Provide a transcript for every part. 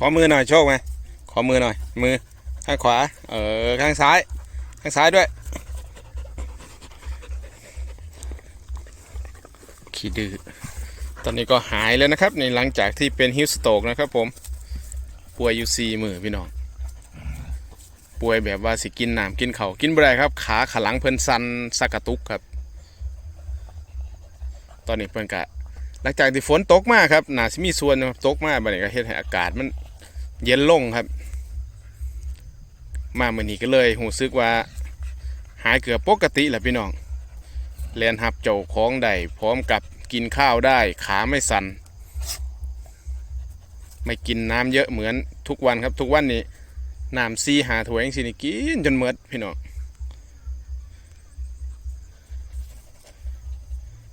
ขอมือหน่อยโชคไหมขอมือหน่อย มือข้างขวา เออ ข้างซ้าย ข้างซ้ายด้วย ขี้ดื้อ ตอนนี้ก็หายแล้วนะครับ ในหลังจากที่เป็นฮิสโตกนะครับผม ป่วยอยู่สี่มือพี่น้อง ป่วยแบบว่าสิกินน้ำกินเขากินบ่ได้ครับ ขาขลังเพิ่นสันสักกระตุกครับ ตอนนี้เพิ่นกะหลังจากที่ฝนตกมากครับหนาสิมีส่วนนะครับตกมากบัดนี้ก็เฮ็ดให้อากาศมัน เย็นลงครับ มาเมื้อนี้ก็เลยรู้สึกว่า หายเกือบปกติแล้วพี่น้องแลนหับเจ้าของได้พร้อมกับกินข้าวได้ขาไม่สั่นไม่กินน้ำเยอะเหมือนทุกวันครับ ทุกวันนี้น้ำซีหาถ้วยจังซี่นี่กินจนหมดพี่น้อง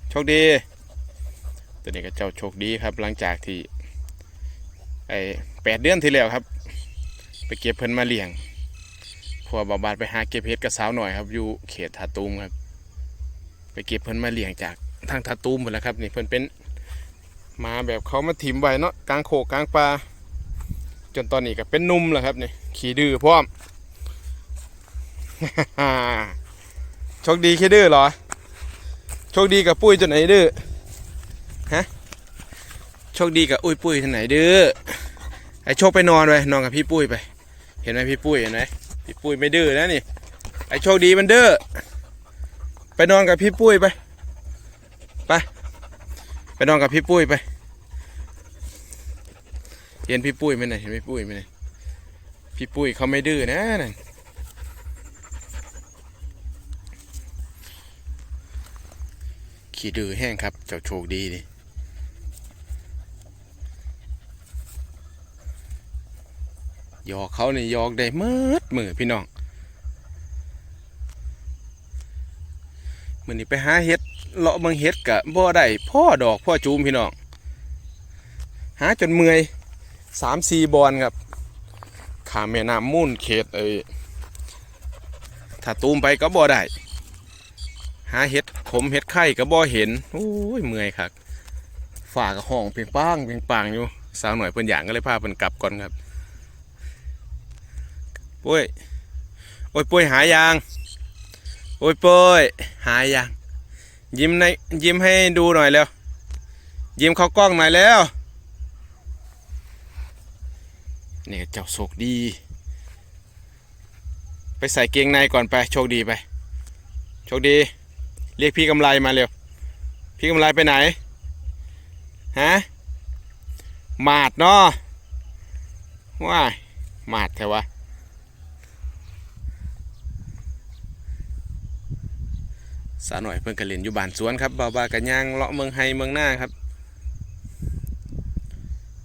โชคดี ตัวนี้ก็เจ้าโชคดีครับหลังจากที่ ไอ้แปดเดือนที่แล้วครับ ไปเก็บเพิ่นมาเลี้ยงพวบาบาดไปหาเก็บเห็ดกับสาวหน่อยครับอยู่เขตทาตูมครับ ไปเก็บเพิ่นมาเลี้ยงจากทางทาตูมหมดแล้วครับนี่เพิ่นเป็นมาแบบเขามาถิ่มไว้เนาะกลางโขกกลางปลาจนตอนนี้ก็เป็นนุ่มแล้วครับนี่ขี่ดื้อพร้อมโชคดีขี้ดื้อเหรอโชคดีกับปุ้ยจนไหนดื้อฮะโชคดีกับอุ้ยปุ้ยที่ไหนเด้อ ไอโชคไปนอนไปนอนกับพี่ปุ้ยไป เห็นไหมพี่ปุ้ยเห็นไหมพี่ปุ้ยไม่ดื้อนะนี่ ไอโชคดีมันดื้อไปนอนกับพี่ปุ้ยไปไปไปนอนกับพี่ปุ้ยไป เห็นพี่ปุ้ยไหมเนี่ยเห็นพี่ปุ้ยไหมเนี่ยพี่ปุ้ยเขาไม่ดื้อนะนั่นขี้ดื้อแห้งครับเจ้าโชคดีดิ ยอกเขาเนี่ยยอกได้เมืดมือพี่น้องมือนี้ไปหาเห็ดเลาะเมืองเห็ดกะบ่ได้พ่อดอกพ่อจูมพี่น้องหาจนเมื่อยสามสี่บอนครับขาแม่น้ำมุ่นเขตเอ้ยถ้าตูมไปก็บ่ได้หาเห็ดขมเห็ดไข่ก็บ่เห็นโอ้ยเมื่อยครับฝ่ากับห้องเพียงป้างเพียงปางอยู่สาวหน่อยเพิ่นอย่างก็เลยพาเพิ่นกลับก่อนครับ ปุ้ยโอ้ยปุ้ยหายยังโอ้ยปุ้ยหายยังยิ้มในยิ้มให้ดูหน่อยเร็วยิ้มเข้ากล้องหน่อยแล้วนี่เจ้าโชคดี ไปใส่เกงในก่อนไปโชคดีไปโชคดี เรียกพี่กำไรมาเร็ว พี่กำไรไปไหนฮะมาดเนาะว้ายมาดแถววะ สาหน่อยเพิ่นกระเล่นอยู่บ้านสวนครับบ่าวบากันย่างเลาะเมืองไฮเมืองหน้าครับ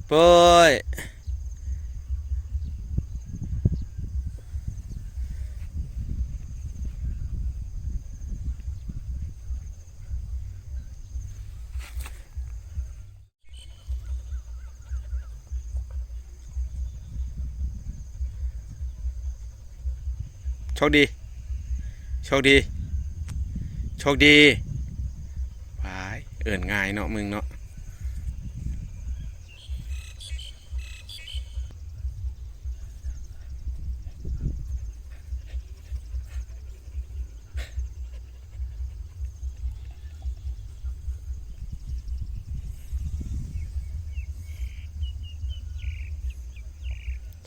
เป้ยโชคดี โชคดี โชคดีไปเอิ่นง่ายเนาะมึงเนาะ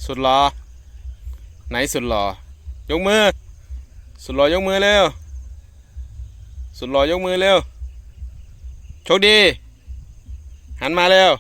สุดหรอไหนสุดหรอยกมือ สุดหรอยกมือเร็ว สุดหล่อยกมือเร็ว โชคดี หันมาเร็ว